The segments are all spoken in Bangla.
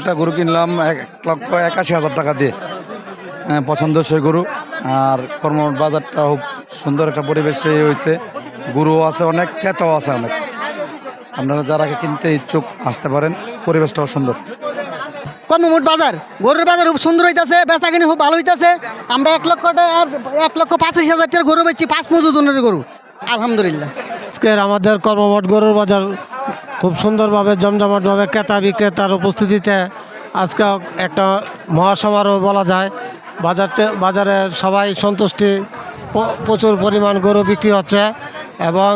একটা গরু কিনলাম এক লক্ষ একাশি হাজার টাকা দিয়ে। হ্যাঁ, পছন্দসই গরু। আর কর্ম বাজারটা খুব সুন্দর একটা পরিবেশে হয়েছে। গরুও আছে অনেক ক্রেতাও আছে অনেক। আপনারা যারা কিনতে ইচ্ছুক আসতে পারেন। পরিবেশটাও সুন্দর। কর্মমোট বাজার গরুর বাজার খুব সুন্দর হইতেছে বেচা কিনে খুব ভালো হইতেছে। আমরা এক লক্ষ টাকা এক লক্ষ পঁচাশি হাজার টাকার গরু বেচছি পাঁচ পঁচিশ জনের গরু। আলহামদুলিল্লাহ। আজকের আমাদের কর্মমঠ গরুর বাজার খুব সুন্দরভাবে জমজমাটভাবে ক্রেতা বিক্রেতার উপস্থিতিতে আজকে একটা মহাসমারোহ বলা যায়। বাজারতে, বাজারে সবাই সন্তুষ্টি প্রচুর পরিমাণ গরু বিক্রি হচ্ছে এবং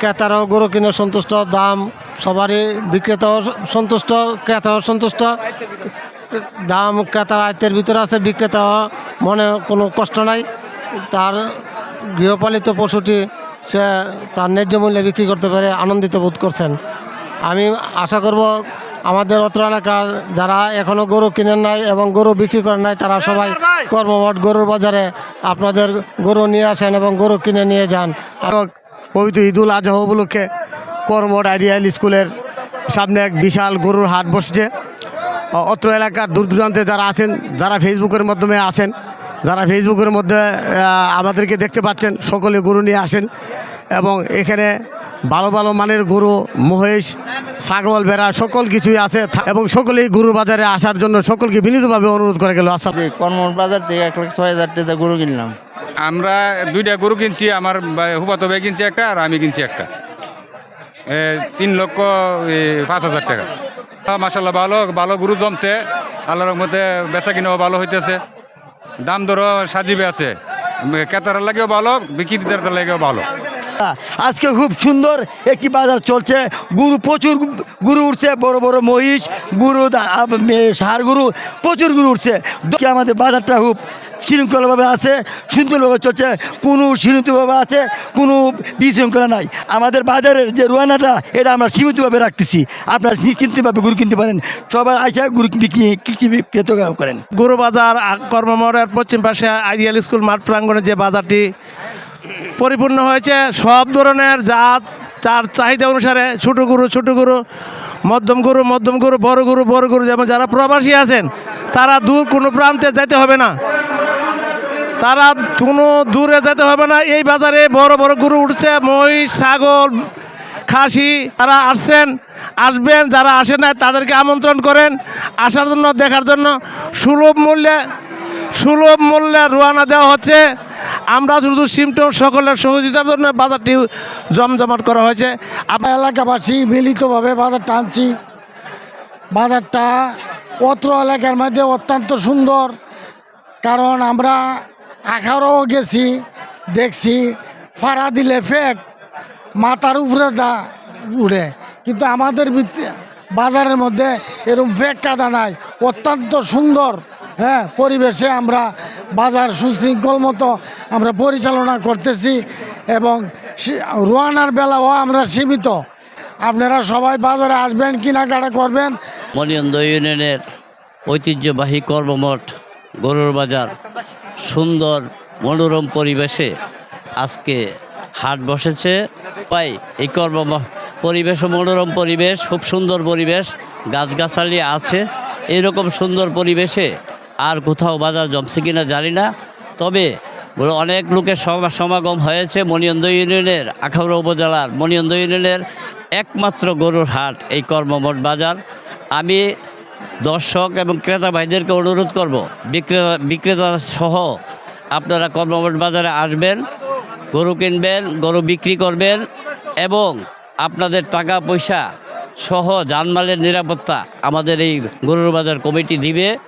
ক্রেতারাও গরু কিনে সন্তুষ্ট, দাম সবারই বিক্রেতাও সন্তুষ্ট, ক্রেতাও সন্তুষ্ট। দাম ক্রেতার আয়ত্তের ভিতরে আছে বিক্রেতা মনে কোনো কষ্ট নাই। তার গৃহপালিত পশুটি সে তার ন্যায্য মূল্যে বিক্রি করতে পারে আনন্দিত বোধ করছেন। আমি আশা করব আমাদের অত্র এলাকার যারা এখনও গরু কিনেন নাই এবং গরু বিক্রি করেন নাই, তারা সবাই কর্মমঠ গরুর বাজারে আপনাদের গরু নিয়ে আসেন এবং গরু কিনে নিয়ে যান। পবিত্র ঈদুল আজহা উপলক্ষে কর্মমঠ আইডিয়াল স্কুলের সামনে এক বিশাল গরুর হাট বসছে। অত্র এলাকার দূর দূরান্তে যারা আছেন, যারা ফেসবুকের মাধ্যমে আসেন যারা ফেসবুকের মধ্যে আমাদেরকে দেখতে পাচ্ছেন সকলে গরু নিয়ে আসেন। এবং এখানে ভালো ভালো মানের গরু মহেশ ছাগল বেড়া সকল কিছুই আছে। থা- এবং সকলেই গরুর বাজারে আসার জন্য সকলকে বিনীতভাবে অনুরোধ করে গেল। আসার যে কর্ম বাজার থেকে এক লাখ ছয় হাজার টাকা গরু কিনলাম। আমরা দুইটা গরু কিনছি আমার ভাই- হুবাতো ভাই কিনছে একটা আর আমি কিনছি একটা। তিন লক্ষ পাঁচ হাজার টাকা। মাসাল্লাহ ভালো ভালো গরু জমছে। আল্লাহর মধ্যে বেচা কিনাও ভালো হইতেছে। দাম দরও সাজিবে আছে। কেতার লাগেও ভালো বিক্রিদার লাগেও ভালো। আজকে খুব সুন্দর একটি বাজার চলছে। গুরু প্রচুর গুরু উঠছে, বড় বড় মহিষ, গুরু ষাঁড় গুরু, প্রচুর গুরু উঠছে। আমাদের বাজারটা খুব শৃঙ্খলভাবে আছে, সুন্দরভাবে চলছে। কোনো সীমিতভাবে আছে, কোনো বিশৃঙ্খলা নাই। আমাদের বাজারের যে রোয়ানাটা, এটা আমরা সীমিতভাবে রাখতেছি। আপনারা নিশ্চিন্তভাবে গুরু কিনতে পারেন। সবাই আইসা গুরু বিক্রি করেন। গুরু বাজার কর্মমরের পশ্চিম পাশে আইডিয়াল স্কুল মাঠ প্রাঙ্গণে যে বাজারটি পরিপূর্ণ হয়েছে। সব ধরনের জাত, তার চাহিদা অনুসারে ছোটো গরু ছোটো গরু, মধ্যম গরু মধ্যম গরু, বড় গরু বড় গরু, যেমন যারা প্রবাসী আছেন, তারা দূর কোনো প্রান্তে যেতে হবে না। তারা কোনো দূরে যেতে হবে না। এই বাজারে বড় বড় গরু উঠছে, মহিষ, ছাগল, খাসি, তারা আসছেন, আসবেন, যারা আসেন না তাদেরকে আমন্ত্রণ করেন। আসার জন্য, দেখার জন্য সুলভ মূল্যে সুলভ মূল্যে রোয়ানা দেওয়া হচ্ছে। আমরা শুধু সিমটম সকলের সহযোগিতার জন্য বাজারটি জমজমাট করা হয়েছে। আমরা এলাকাবাসী মিলিতভাবে বাজার টানছি। বাজারটা অত্র এলাকার মধ্যে অত্যন্ত সুন্দর। কারণ আমরা আখারও গেছি, দেখছি, ফাড়া দিলে ফেক, মাথার উপরে দা উড়ে। কিন্তু আমাদের বাজারের মধ্যে এরকম ফেক কাদা নাই, অত্যন্ত সুন্দর। হ্যাঁ পরিবেশে আমরা বাজার সুশৃঙ্খল মতো আমরা পরিচালনা করতেছি এবং রোয়ানার বেলাও আমরা সীমিত। আপনারা সবাই বাজারে আসবেন, কেনাকাটা করবেন। মনিয়ন্দ ইউনিয়নের ঐতিহ্যবাহী কর্মমঠ, গরুর বাজার, সুন্দর মনোরম পরিবেশে আজকে হাট বসেছে। পাই, এই কর্ম পরিবেশ মনোরম পরিবেশ, খুব সুন্দর পরিবেশ, গাছগাছালি আছে। এরকম সুন্দর পরিবেশে আর কোথাও বাজার জমছে কিনা জানি না। তবে অনেক লোকের সমা- সমাগম হয়েছে মণিয়ন্দ ইউনিয়নের, আখাউড়া উপজেলার মণিয়ন্দ ইউনিয়নের একমাত্র গরুর হাট, এই কর্মমঠ বাজার। আমি দর্শক এবং ক্রেতা ভাইদেরকে অনুরোধ করব বিক্রেতা বিক্রেতা সহ আপনারা কর্মমঠ বাজারে আসবেন, গরু কিনবেন, গরু বিক্রি করবেন এবং আপনাদের টাকা পয়সা সহ জানমালের নিরাপত্তা আমাদের এই গরুর বাজার কমিটি দিবে।